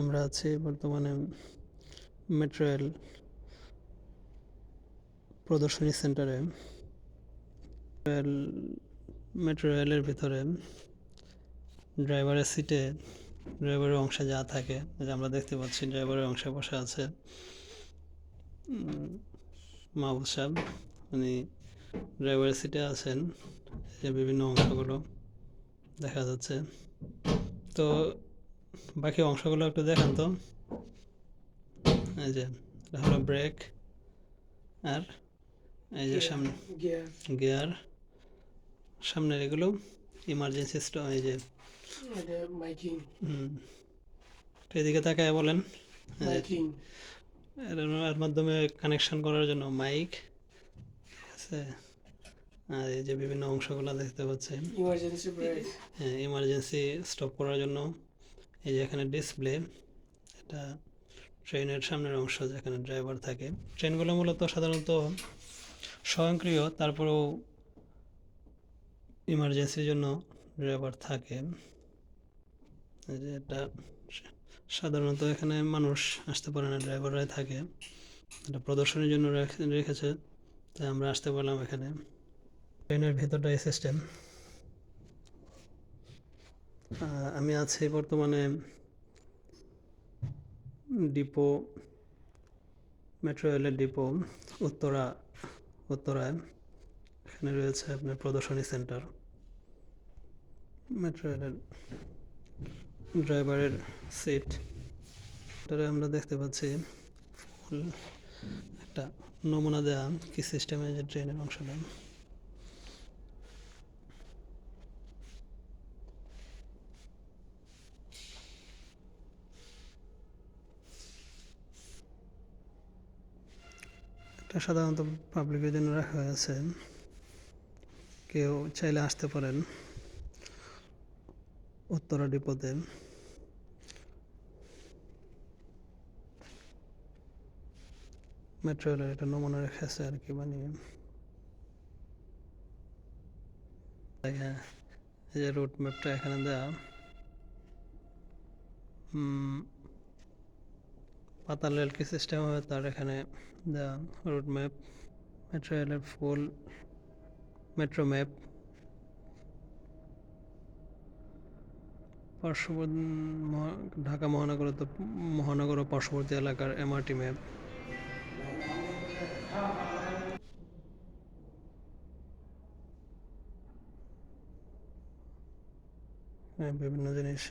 আমরা আছি বর্তমানে মেট্রোয়েল প্রদর্শনী সেন্টারে। রেল মেট্রো রেলের ভিতরে ড্রাইভারের সিটে ড্রাইভারের অংশে যা থাকে যে আমরা দেখতে পাচ্ছি ড্রাইভারের অংশে বসে আছে মাহবুব সাহেব। উনি ড্রাইভারের সিটে আছেন যে বিভিন্ন অংশগুলো দেখা যাচ্ছে। তো বাকি অংশগুলো একটু দেখান তো। এই যে এটা হলো ব্রেক আর এই যে সামনে গিয়ার। সামনের এগুলো ইমার্জেন্সি স্টপ এই যে এদিকে তাকায় বলেন। এর এর মাধ্যমে কানেকশন করার জন্য মাইক ঠিক আছে। আর এই যে বিভিন্ন অংশগুলো দেখতে পাচ্ছেন। ইমার্জেন্সি ব্রেক হ্যাঁ ইমার্জেন্সি স্টপ করার জন্য এই যে এখানে ডিসপ্লে এটা ট্রেনের সামনের অংশ যেখানে ড্রাইভার থাকে। ট্রেনগুলো মূলত সাধারণত স্বয়ংক্রিয়, তারপরেও ইমার্জেন্সির জন্য ড্রাইভার থাকে। যে এটা সাধারণত এখানে মানুষ আসতে পারে না ড্রাইভাররাই থাকে। এটা প্রদর্শনীর জন্য রেখে- রেখেছে, তাই আমরা আসতে পারলাম এখানে। ট্রেনের ভেতরটা এই সিস্টেম আমি আছি বর্তমানে ডিপো, মেট্রো রেলের ডিপো, উত্তরা, উত্তরায়। এখানে রয়েছে আপনার প্রদর্শনী সেন্টার। মেট্রো রেলের ড্রাইভারের সিট। আমরা দেখতে পাচ্ছি একটা নমুনা দেওয়া কি সিস্টেমে যে ট্রেনের অংশটা। এটা সাধারণত পাবলিকের জন্য রাখা হয়েছে। কেউ চাইলে আসতে পারেন। উত্তরা ডিপোতে মেট্রো রেলের এটা নমুনা রেখেছে আর কি বানিয়ে এই যে রুট ম্যাপটা এখানে দেওয়া পাতাল রেল কি সিস্টেম হবে, তার এখানে দেওয়া রুট ম্যাপ মেট্রো রেলের ফুল মেট্রো ম্যাপ পার্শ্ববর্তী ঢাকা মহানগর তো মহানগর ও পার্শ্ববর্তী এলাকার এমআরটি ম্যাপ বিভিন্ন জিনিস।